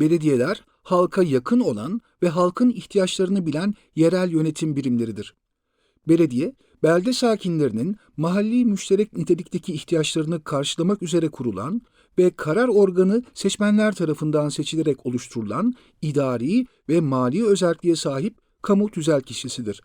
Belediyeler, halka yakın olan ve halkın ihtiyaçlarını bilen yerel yönetim birimleridir. Belediye, belde sakinlerinin mahalli müşterek nitelikteki ihtiyaçlarını karşılamak üzere kurulan ve karar organı seçmenler tarafından seçilerek oluşturulan idari ve mali özelliğe sahip kamu tüzel kişisidir.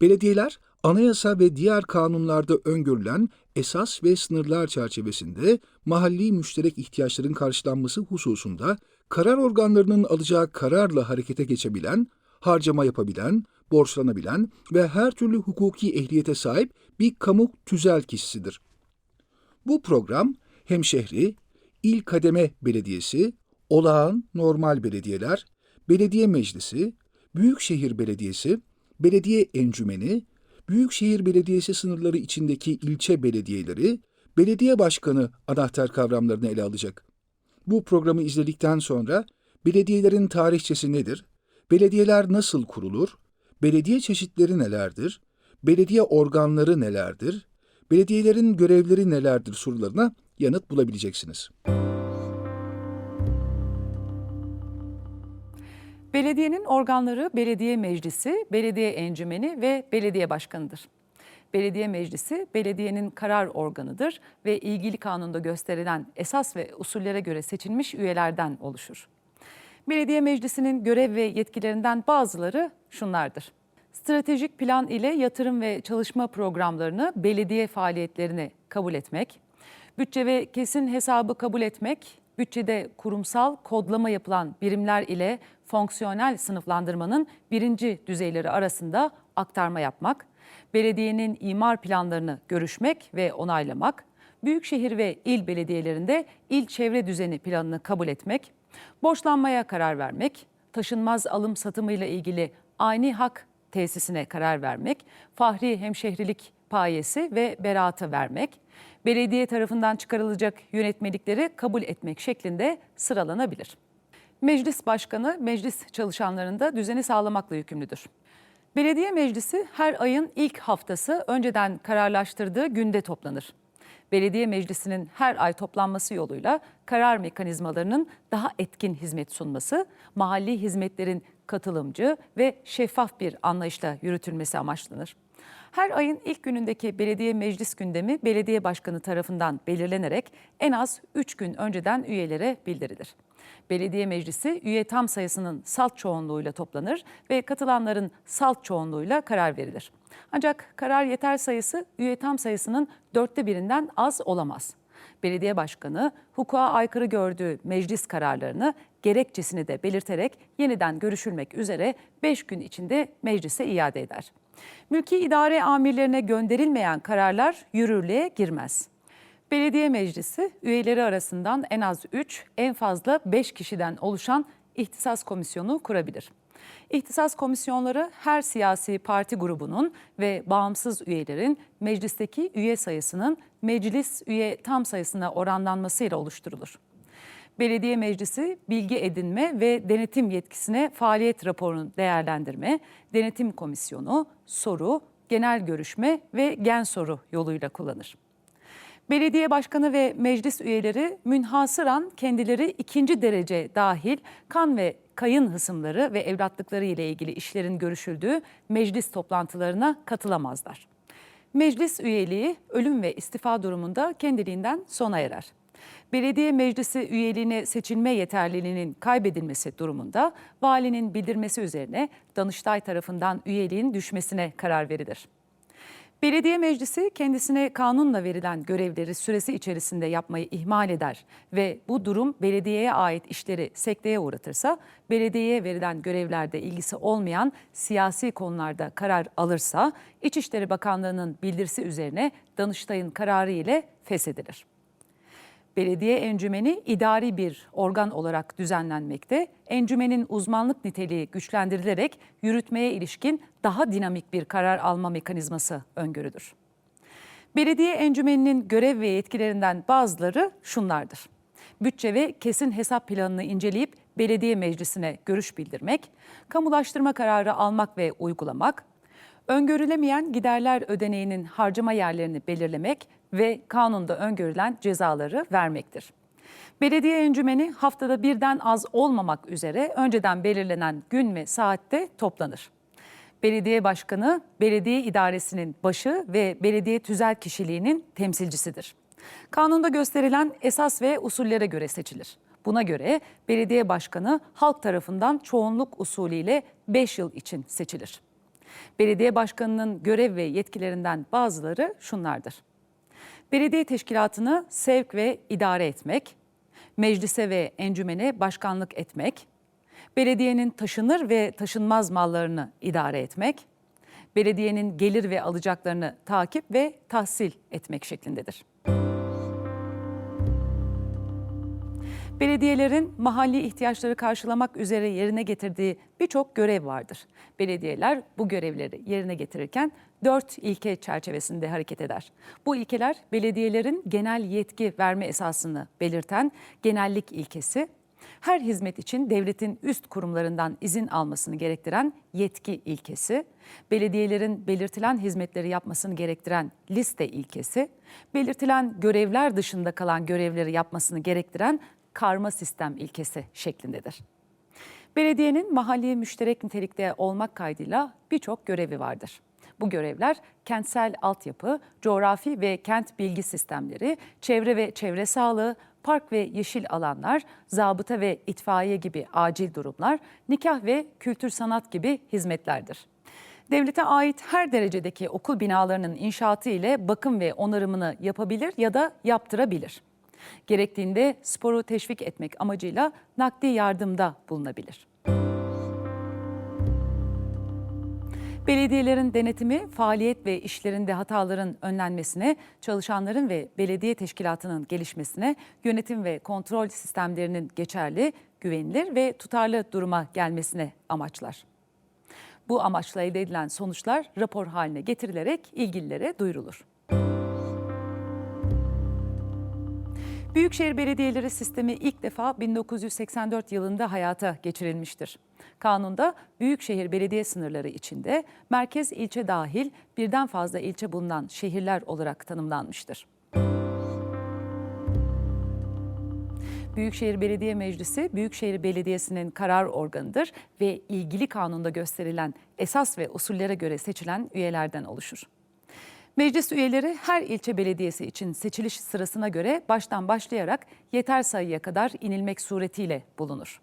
Belediyeler, anayasa ve diğer kanunlarda öngörülen esas ve sınırlar çerçevesinde mahalli müşterek ihtiyaçların karşılanması hususunda karar organlarının alacağı kararla harekete geçebilen, harcama yapabilen, borçlanabilen ve her türlü hukuki ehliyete sahip bir kamu tüzel kişisidir. Bu program hemşehri, il kademe belediyesi, olağan normal belediyeler, belediye meclisi, büyükşehir belediyesi, belediye encümeni, büyükşehir belediyesi sınırları içindeki ilçe belediyeleri, belediye başkanı anahtar kavramlarını ele alacak. Bu programı izledikten sonra belediyelerin tarihçesi nedir? Belediyeler nasıl kurulur? Belediye çeşitleri nelerdir? Belediye organları nelerdir? Belediyelerin görevleri nelerdir sorularına yanıt bulabileceksiniz. Belediyenin organları belediye meclisi, belediye encümeni ve belediye başkanıdır. Belediye meclisi belediyenin karar organıdır ve ilgili kanunda gösterilen esas ve usullere göre seçilmiş üyelerden oluşur. Belediye meclisinin görev ve yetkilerinden bazıları şunlardır. Stratejik plan ile yatırım ve çalışma programlarını belediye faaliyetlerini kabul etmek, bütçe ve kesin hesabı kabul etmek, bütçede kurumsal kodlama yapılan birimler ile fonksiyonel sınıflandırmanın birinci düzeyleri arasında aktarma yapmak, belediyenin imar planlarını görüşmek ve onaylamak, büyükşehir ve il belediyelerinde il çevre düzeni planını kabul etmek, borçlanmaya karar vermek, taşınmaz alım satımıyla ilgili ani hak tesisine karar vermek, fahri hemşehrilik payesi ve beraatı vermek, belediye tarafından çıkarılacak yönetmelikleri kabul etmek şeklinde sıralanabilir. Meclis Başkanı meclis çalışanlarında düzeni sağlamakla yükümlüdür. Belediye Meclisi her ayın ilk haftası önceden kararlaştırdığı günde toplanır. Belediye Meclisi'nin her ay toplanması yoluyla karar mekanizmalarının daha etkin hizmet sunması, mahalli hizmetlerin katılımcı ve şeffaf bir anlayışla yürütülmesi amaçlanır. Her ayın ilk günündeki belediye meclis gündemi belediye başkanı tarafından belirlenerek en az 3 gün önceden üyelere bildirilir. Belediye meclisi üye tam sayısının salt çoğunluğuyla toplanır ve katılanların salt çoğunluğuyla karar verilir. Ancak karar yeter sayısı üye tam sayısının dörtte birinden az olamaz. Belediye başkanı hukuka aykırı gördüğü meclis kararlarını gerekçesini de belirterek yeniden görüşülmek üzere 5 gün içinde meclise iade eder. Mülki idare amirlerine gönderilmeyen kararlar yürürlüğe girmez. Belediye meclisi üyeleri arasından en az 3, en fazla 5 kişiden oluşan ihtisas komisyonu kurabilir. İhtisas komisyonları her siyasi parti grubunun ve bağımsız üyelerin meclisteki üye sayısının meclis üye tam sayısına oranlanmasıyla oluşturulur. Belediye Meclisi bilgi edinme ve denetim yetkisine faaliyet raporunu değerlendirme, denetim komisyonu, soru, genel görüşme ve gen soru yoluyla kullanır. Belediye başkanı ve meclis üyeleri münhasıran kendileri ikinci derece dahil kan ve kayın hısımları ve evlatlıkları ile ilgili işlerin görüşüldüğü meclis toplantılarına katılamazlar. Meclis üyeliği ölüm ve istifa durumunda kendiliğinden sona erer. Belediye meclisi üyeliğine seçilme yeterliliğinin kaybedilmesi durumunda valinin bildirmesi üzerine Danıştay tarafından üyeliğin düşmesine karar verilir. Belediye meclisi kendisine kanunla verilen görevleri süresi içerisinde yapmayı ihmal eder ve bu durum belediyeye ait işleri sekteye uğratırsa, belediyeye verilen görevlerde ilgisi olmayan siyasi konularda karar alırsa, İçişleri Bakanlığı'nın bildirisi üzerine Danıştay'ın kararı ile feshedilir. Belediye encümeni idari bir organ olarak düzenlenmekte. Encümenin uzmanlık niteliği güçlendirilerek yürütmeye ilişkin daha dinamik bir karar alma mekanizması öngörüdür. Belediye encümeninin görev ve yetkilerinden bazıları şunlardır. Bütçe ve kesin hesap planını inceleyip belediye meclisine görüş bildirmek, kamulaştırma kararı almak ve uygulamak, öngörülemeyen giderler ödeneğinin harcama yerlerini belirlemek ve kanunda öngörülen cezaları vermektir. Belediye encümeni haftada birden az olmamak üzere önceden belirlenen gün ve saatte toplanır. Belediye başkanı belediye idaresinin başı ve belediye tüzel kişiliğinin temsilcisidir. Kanunda gösterilen esas ve usullere göre seçilir. Buna göre belediye başkanı halk tarafından çoğunluk usulüyle 5 yıl için seçilir. Belediye başkanının görev ve yetkilerinden bazıları şunlardır. Belediye teşkilatını sevk ve idare etmek, meclise ve encümene başkanlık etmek, belediyenin taşınır ve taşınmaz mallarını idare etmek, belediyenin gelir ve alacaklarını takip ve tahsil etmek şeklindedir. Belediyelerin mahalli ihtiyaçları karşılamak üzere yerine getirdiği birçok görev vardır. Belediyeler bu görevleri yerine getirirken dört ilke çerçevesinde hareket eder. Bu ilkeler belediyelerin genel yetki verme esasını belirten genellik ilkesi, her hizmet için devletin üst kurumlarından izin almasını gerektiren yetki ilkesi, belediyelerin belirtilen hizmetleri yapmasını gerektiren liste ilkesi, belirtilen görevler dışında kalan görevleri yapmasını gerektiren karma sistem ilkesi şeklindedir. Belediyenin mahalli müşterek nitelikte olmak kaydıyla birçok görevi vardır. Bu görevler kentsel altyapı, coğrafi ve kent bilgi sistemleri, çevre ve çevre sağlığı, park ve yeşil alanlar, zabıta ve itfaiye gibi acil durumlar, nikah ve kültür sanat gibi hizmetlerdir. Devlete ait her derecedeki okul binalarının inşaatı ile bakım ve onarımını yapabilir ya da yaptırabilir. Gerektiğinde sporu teşvik etmek amacıyla nakdi yardımda bulunabilir. Belediyelerin denetimi, faaliyet ve işlerinde hataların önlenmesine, çalışanların ve belediye teşkilatının gelişmesine, yönetim ve kontrol sistemlerinin geçerli, güvenilir ve tutarlı duruma gelmesine amaçlar. Bu amaçla elde edilen sonuçlar rapor haline getirilerek ilgililere duyurulur. Büyükşehir Belediyeleri sistemi ilk defa 1984 yılında hayata geçirilmiştir. Kanunda büyükşehir belediye sınırları içinde merkez ilçe dahil birden fazla ilçe bulunan şehirler olarak tanımlanmıştır. Büyükşehir Belediye Meclisi, Büyükşehir Belediyesi'nin karar organıdır ve ilgili kanunda gösterilen esas ve usullere göre seçilen üyelerden oluşur. Meclis üyeleri her ilçe belediyesi için seçiliş sırasına göre baştan başlayarak yeter sayıya kadar inilmek suretiyle bulunur.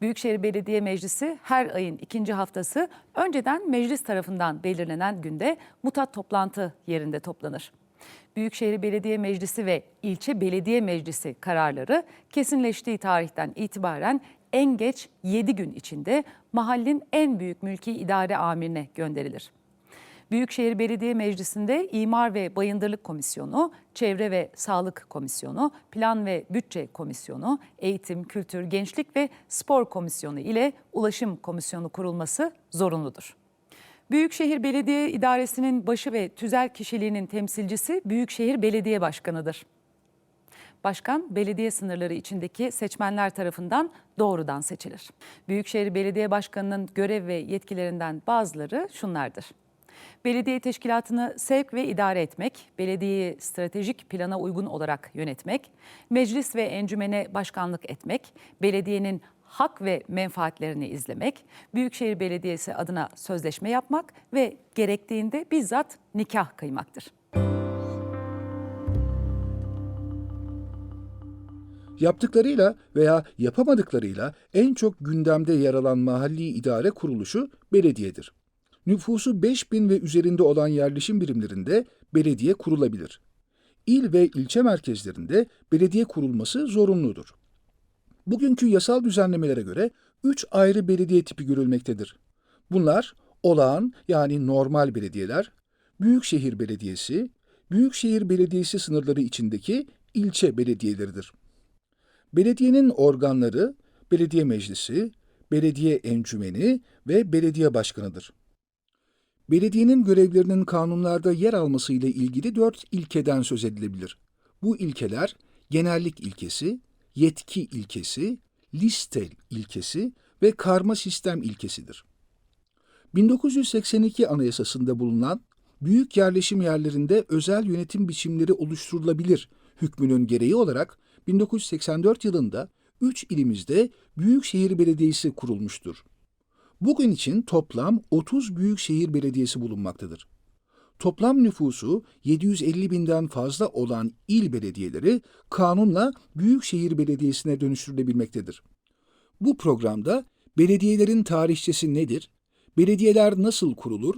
Büyükşehir Belediye Meclisi her ayın ikinci haftası önceden meclis tarafından belirlenen günde mutat toplantı yerinde toplanır. Büyükşehir Belediye Meclisi ve ilçe belediye meclisi kararları kesinleştiği tarihten itibaren en geç 7 gün içinde mahallin en büyük mülki idare amirine gönderilir. Büyükşehir Belediye Meclisi'nde İmar ve Bayındırlık Komisyonu, Çevre ve Sağlık Komisyonu, Plan ve Bütçe Komisyonu, Eğitim, Kültür, Gençlik ve Spor Komisyonu ile Ulaşım Komisyonu kurulması zorunludur. Büyükşehir Belediye İdaresi'nin başı ve tüzel kişiliğinin temsilcisi Büyükşehir Belediye Başkanı'dır. Başkan belediye sınırları içindeki seçmenler tarafından doğrudan seçilir. Büyükşehir Belediye Başkanı'nın görev ve yetkilerinden bazıları şunlardır. Belediye teşkilatını sevk ve idare etmek, belediyeyi stratejik plana uygun olarak yönetmek, meclis ve encümene başkanlık etmek, belediyenin hak ve menfaatlerini izlemek, Büyükşehir Belediyesi adına sözleşme yapmak ve gerektiğinde bizzat nikah kıymaktır. Yaptıklarıyla veya yapamadıklarıyla en çok gündemde yer alan mahalli idare kuruluşu belediyedir. Nüfusu 5000 ve üzerinde olan yerleşim birimlerinde belediye kurulabilir. İl ve ilçe merkezlerinde belediye kurulması zorunludur. Bugünkü yasal düzenlemelere göre 3 ayrı belediye tipi görülmektedir. Bunlar olağan yani normal belediyeler, büyükşehir belediyesi, büyükşehir belediyesi sınırları içindeki ilçe belediyeleridir. Belediyenin organları belediye meclisi, belediye encümeni ve belediye başkanıdır. Belediyenin görevlerinin kanunlarda yer alması ile ilgili dört ilkeden söz edilebilir. Bu ilkeler genellik ilkesi, yetki ilkesi, liste ilkesi ve karma sistem ilkesidir. 1982 Anayasası'nda bulunan büyük yerleşim yerlerinde özel yönetim biçimleri oluşturulabilir hükmünün gereği olarak 1984 yılında 3 ilimizde Büyükşehir Belediyesi kurulmuştur. Bugün için toplam 30 büyükşehir belediyesi bulunmaktadır. Toplam nüfusu 750 binden fazla olan il belediyeleri kanunla Büyükşehir Belediyesi'ne dönüştürülebilmektedir. Bu programda belediyelerin tarihçesi nedir? Belediyeler nasıl kurulur?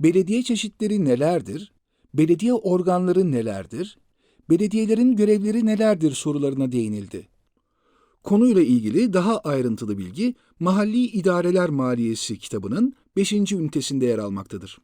Belediye çeşitleri nelerdir? Belediye organları nelerdir? Belediyelerin görevleri nelerdir sorularına değinildi. Konuyla ilgili daha ayrıntılı bilgi Mahalli İdareler Maliyesi kitabının 5. ünitesinde yer almaktadır.